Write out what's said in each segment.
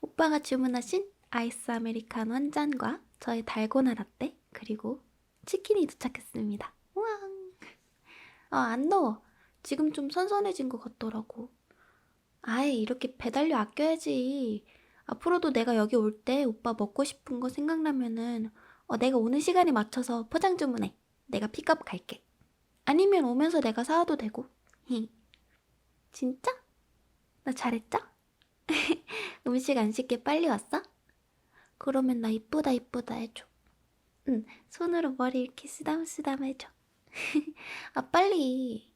오빠가 주문하신 아이스 아메리카노 한 잔과 저의 달고나 라떼 그리고 치킨이 도착했습니다. 우왕. 아, 안 더워. 지금 좀 선선해진 것 같더라고. 아예 이렇게 배달료 아껴야지. 앞으로도 내가 여기 올 때 오빠 먹고 싶은 거 생각나면은 어, 내가 오는 시간에 맞춰서 포장 주문해. 내가 픽업 갈게. 아니면 오면서 내가 사와도 되고. 진짜? 나 잘했죠? 음식 안 씻게 빨리 왔어? 그러면 나 이쁘다 이쁘다 해줘. 응, 손으로 머리 이렇게 쓰담쓰담 해줘. 아, 빨리.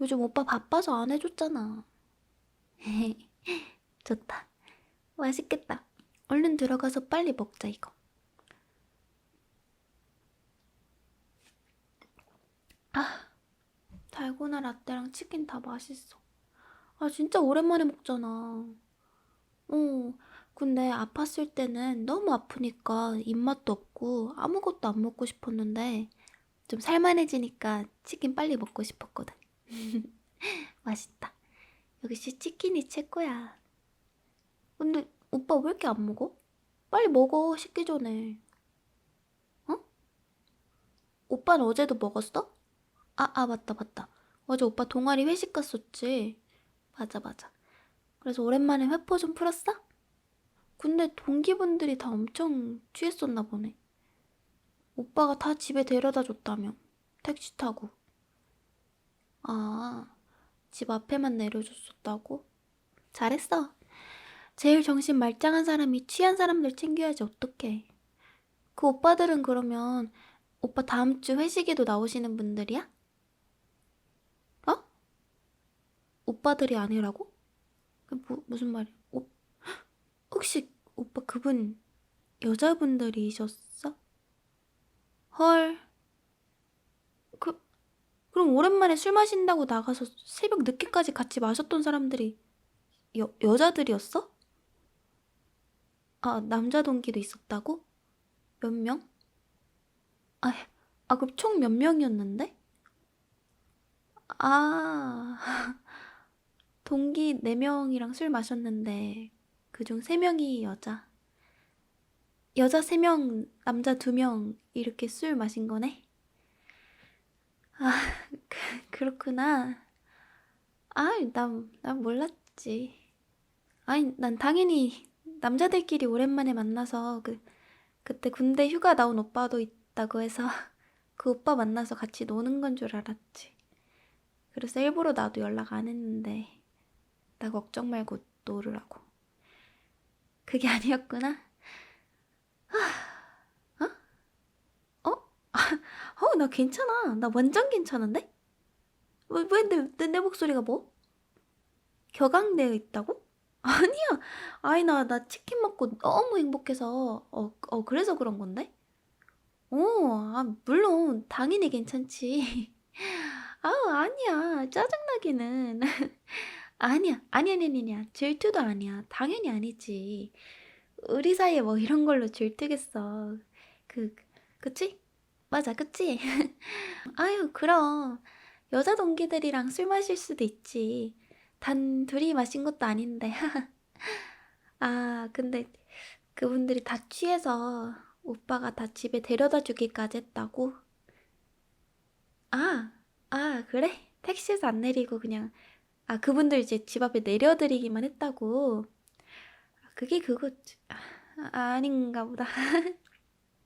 요즘 오빠 바빠서 안 해줬잖아. 좋다. 맛있겠다. 얼른 들어가서 빨리 먹자, 이거. 아, 달고나 라떼랑 치킨 다 맛있어. 아, 진짜 오랜만에 먹잖아. 어, 근데 아팠을 때는 너무 아프니까 입맛도 없고 아무것도 안 먹고 싶었는데 좀 살만해지니까 치킨 빨리 먹고 싶었거든. 맛있다. 역시 치킨이 최고야. 근데 오빠 왜 이렇게 안 먹어? 빨리 먹어, 식기 전에. 어? 오빠는 어제도 먹었어? 아, 아, 맞다, 맞다. 어제 오빠 동아리 회식 갔었지. 맞아, 맞아. 그래서 오랜만에 회포 좀 풀었어? 근데 동기분들이 다 엄청 취했었나 보네. 오빠가 다 집에 데려다 줬다며. 택시 타고. 아, 집 앞에만 내려줬었다고? 잘했어. 제일 정신 말짱한 사람이 취한 사람들 챙겨야지 어떡해. 그 오빠들은 그러면 오빠 다음 주 회식에도 나오시는 분들이야? 어? 오빠들이 아니라고? 그 뭐, 무슨 말이야? 오, 혹시 오빠 그분 여자분들이셨어? 헐. 그, 그럼 오랜만에 술 마신다고 나가서 새벽 늦게까지 같이 마셨던 사람들이 여, 여자들이었어? 아, 남자 동기도 있었다고? 몇 명? 아, 아, 그럼 총 몇 명이었는데? 아, 동기 4명이랑 술 마셨는데, 그중 3명이 여자. 여자 3명, 남자 2명, 이렇게 술 마신 거네? 아, 그, 그렇구나. 아, 난, 난 몰랐지. 아니, 난 당연히 남자들끼리 오랜만에 만나서 그, 그때 군대 휴가 나온 오빠도 있다고 해서 그 오빠 만나서 같이 노는 건 줄 알았지. 그래서 일부러 나도 연락 안 했는데, 나 걱정 말고 놀으라고. 그게 아니었구나. 하, 어? 어? 어, 나 괜찮아. 나 완전 괜찮은데? 왜, 왜 내, 내, 내 목소리가 뭐? 격앙되어 있다고? 아니야. 아이, 나, 나 치킨 먹고 너무 행복해서, 어, 어, 그래서 그런 건데? 어, 아, 물론, 당연히 괜찮지. 아, 아니야. 짜증나기는. 아니야. 아니야, 아니야, 아니야. 질투도 아니야. 당연히 아니지. 우리 사이에 뭐 이런 걸로 질투겠어. 그, 그치? 맞아, 그치? 아유, 그럼. 여자 동기들이랑 술 마실 수도 있지. 단 둘이 마신 것도 아닌데. 아, 근데 그분들이 다 취해서 오빠가 다 집에 데려다 주기까지 했다고? 아, 아, 그래? 택시에서 안 내리고 그냥, 아, 그분들 이제 집 앞에 내려드리기만 했다고? 그게 그거, 아, 아닌가 보다.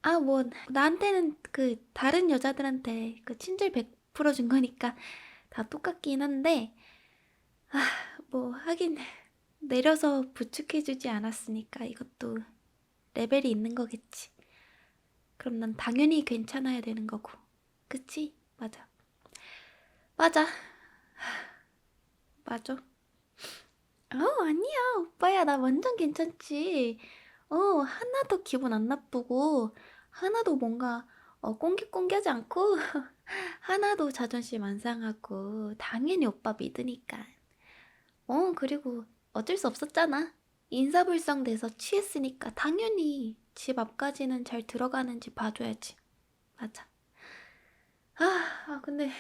아, 뭐, 나한테는 그, 다른 여자들한테 그 친절 100%준 거니까 다 똑같긴 한데, 아, 뭐, 하긴, 내려서 부축해주지 않았으니까 이것도 레벨이 있는 거겠지. 그럼 난 당연히 괜찮아야 되는 거고. 그치? 맞아. 맞아. 맞아. 어, 아니야. 오빠야, 나 완전 괜찮지. 어, 하나도 기분 안 나쁘고, 하나도 뭔가, 어, 꽁기꽁기하지 않고, 하나도 자존심 안 상하고, 당연히 오빠 믿으니까. 어, 그리고 어쩔 수 없었잖아. 인사불성 돼서 취했으니까 당연히 집 앞까지는 잘 들어가는지 봐줘야지. 맞아. 아, 아, 근데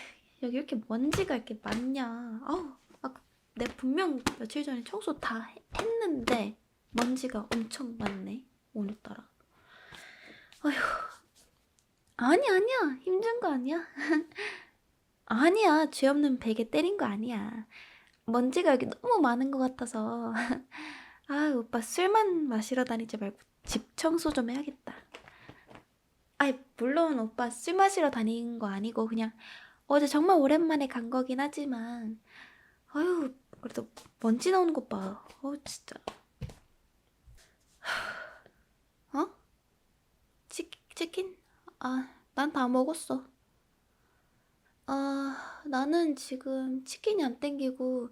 여기 이렇게 먼지가 이렇게 많냐. 아우, 아, 내 분명 며칠 전에 청소 다 해- 했는데 먼지가 엄청 많네 오늘따라. 아휴. 아니 아니야 힘든 거 아니야. 아니야 죄 없는 베개 때린 거 아니야. 먼지가 여기 너무 많은 것 같아서. 아 오빠 술만 마시러 다니지 말고 집 청소 좀 해야겠다. 아이 물론 오빠 술 마시러 다니는 거 아니고 그냥 어제 정말 오랜만에 간 거긴 하지만 아유 그래도 먼지 나오는 것 봐. 어 진짜. 어? 치, 치킨? 아, 난 다 먹었어. 아, 나는 지금 치킨이 안 땡기고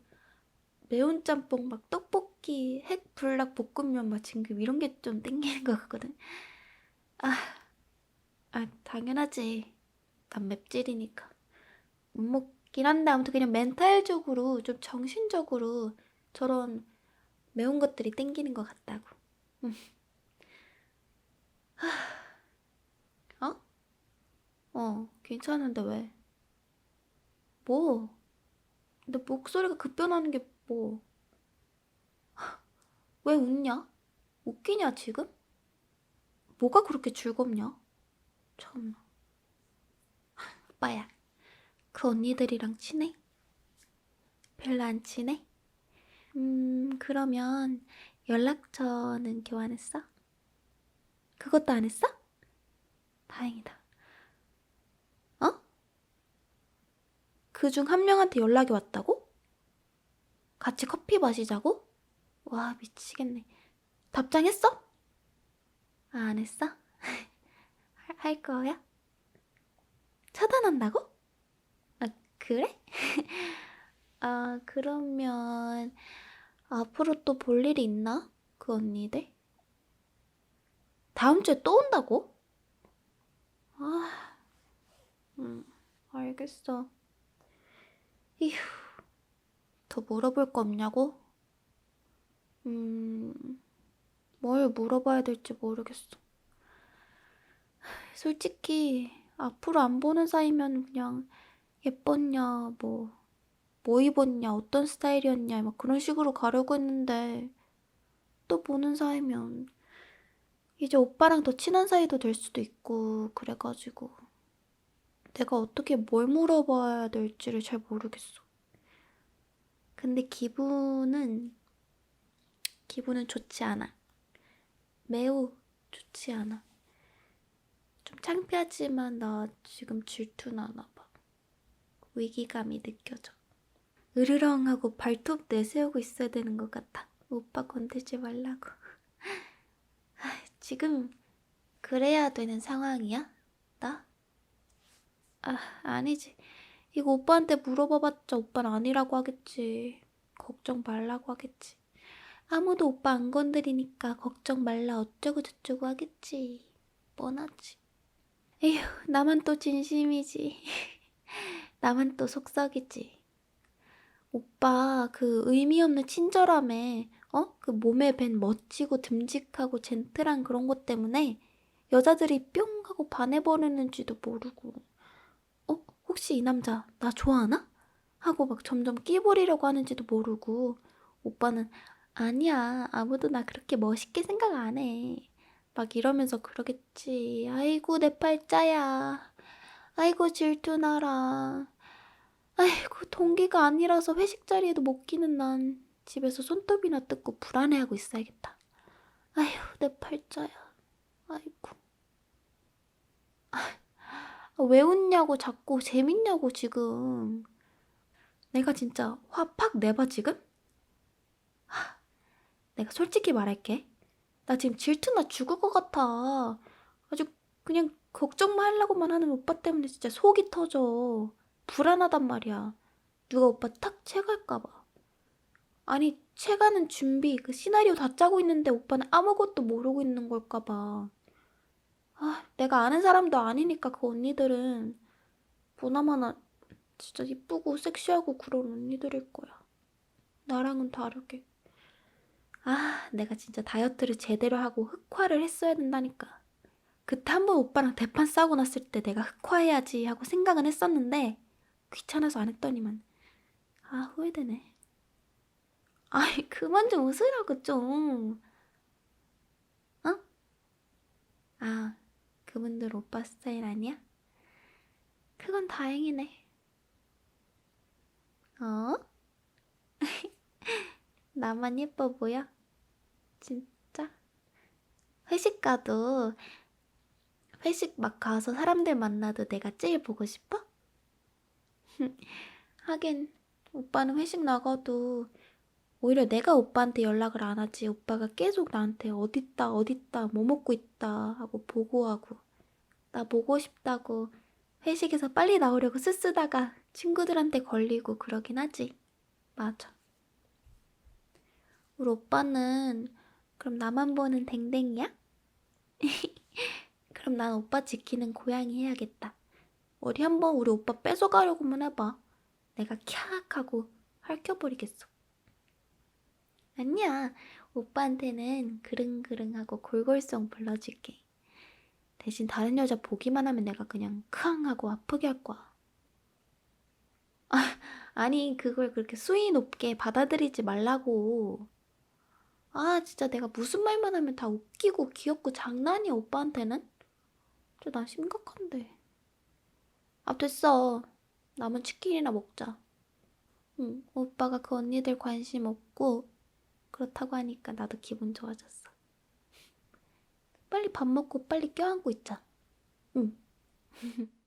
매운 짬뽕 막 떡볶이, 핵 불닭 볶음면 막 지금 이런 게 좀 땡기는 것 같거든. 아, 아 당연하지. 난 맵찔이니까. 못 먹 긴 한데 아무튼 그냥 멘탈적으로 좀 정신적으로 저런 매운 것들이 땡기는 것 같다고. 음. 하, 어? 어, 괜찮은데 왜? 뭐? 내 목소리가 급변하는 게 뭐? 왜 웃냐? 웃기냐 지금? 뭐가 그렇게 즐겁냐? 참나. 오빠야, 그 언니들이랑 친해? 별로 안 친해? 음, 그러면 연락처는 교환했어? 그것도 안 했어? 다행이다. 어? 그 중 한 명한테 연락이 왔다고? 같이 커피 마시자고? 와, 미치겠네. 답장했어? 아, 안 했어? 할- 할 거야? 차단한다고? 아, 그래? 아, 그러면 앞으로 또 볼 일이 있나? 그 언니들? 다음 주에 또 온다고? 아, 음, 알겠어. 이휴, 더 물어볼 거 없냐고? 음, 뭘 물어봐야 될지 모르겠어. 솔직히, 앞으로 안 보는 사이면 그냥 예뻤냐, 뭐, 뭐 입었냐, 어떤 스타일이었냐, 막 그런 식으로 가려고 했는데, 또 보는 사이면, 이제 오빠랑 더 친한 사이도 될 수도 있고, 그래가지고, 내가 어떻게 뭘 물어봐야 될지를 잘 모르겠어. 근데 기분은, 기분은 좋지 않아. 매우 좋지 않아. 좀 창피하지만 나 지금 질투나나 봐. 위기감이 느껴져. 으르렁 하고 발톱 내세우고 있어야 되는 것 같아. 오빠 건들지 말라고. 아, 지금 그래야 되는 상황이야? 나? 아, 아니지. 이거 오빠한테 물어봐봤자 오빠는 아니라고 하겠지. 걱정 말라고 하겠지. 아무도 오빠 안 건드리니까 걱정 말라 어쩌고 저쩌고 하겠지. 뻔하지. 에휴, 나만 또 진심이지. 나만 또 속썩이지. 오빠 그 의미 없는 친절함에 어? 그 몸에 밴 멋지고 듬직하고 젠틀한 그런 것 때문에 여자들이 뿅 하고 반해버리는지도 모르고 어? 혹시 이 남자 나 좋아하나? 하고 막 점점 끼부리려고 하는지도 모르고 오빠는 아니야 아무도 나 그렇게 멋있게 생각 안 해. 막 이러면서 그러겠지. 아이고 내 팔자야. 아이고 질투나라. 아이고 동기가 아니라서 회식 자리에도 못 끼는 난 집에서 손톱이나 뜯고 불안해하고 있어야겠다. 아휴 내 팔자야. 아이고. 아, 왜 웃냐고 자꾸 재밌냐고 지금. 내가 진짜 화 팍 내봐 지금? 하, 내가 솔직히 말할게. 나 지금 질투나 죽을 것 같아. 아주 그냥 걱정만 하려고만 하는 오빠 때문에 진짜 속이 터져. 불안하단 말이야. 누가 오빠 탁 채갈까봐. 아니, 채가는 준비, 그 시나리오 다 짜고 있는데 오빠는 아무것도 모르고 있는 걸까봐. 아, 내가 아는 사람도 아니니까 그 언니들은 보나마나 진짜 이쁘고 섹시하고 그런 언니들일 거야. 나랑은 다르게. 아, 내가 진짜 다이어트를 제대로 하고 흑화를 했어야 된다니까. 그때 한 번 오빠랑 대판 싸우고 났을 때 내가 흑화해야지 하고 생각은 했었는데 귀찮아서 안 했더니만 아 후회되네. 아이 그만 좀 웃으라고 좀. 아, 그분들 오빠 스타일 아니야? 그건 다행이네. 어? 나만 예뻐 보여? 진짜? 회식 가도 회식 막 가서 사람들 만나도 내가 제일 보고 싶어? 하긴 오빠는 회식 나가도 오히려 내가 오빠한테 연락을 안 하지 오빠가 계속 나한테 어딨다 어딨다 뭐 먹고 있다 하고 보고하고 나 보고 싶다고 회식에서 빨리 나오려고 쓰쓰다가 친구들한테 걸리고 그러긴 하지 맞아 우리 오빠는 그럼 나만 보는 댕댕이야? 그럼 난 오빠 지키는 고양이 해야겠다 어디 한번 우리 오빠 뺏어가려고만 해봐 내가 캬악 하고 핥혀버리겠어 아니야. 오빠한테는 그릉그릉하고 골골송 불러줄게. 대신 다른 여자 보기만 하면 내가 그냥 크앙 하고 아프게 할 거야. 아, 아니 그걸 그렇게 수위 높게 받아들이지 말라고. 아 진짜 내가 무슨 말만 하면 다 웃기고 귀엽고 장난이야 오빠한테는? 진짜 난 심각한데. 아 됐어. 남은 치킨이나 먹자. 응, 오빠가 그 언니들 관심 없고 그렇다고 하니까 나도 기분 좋아졌어. 빨리 밥 먹고 빨리 껴안고 있자. 응.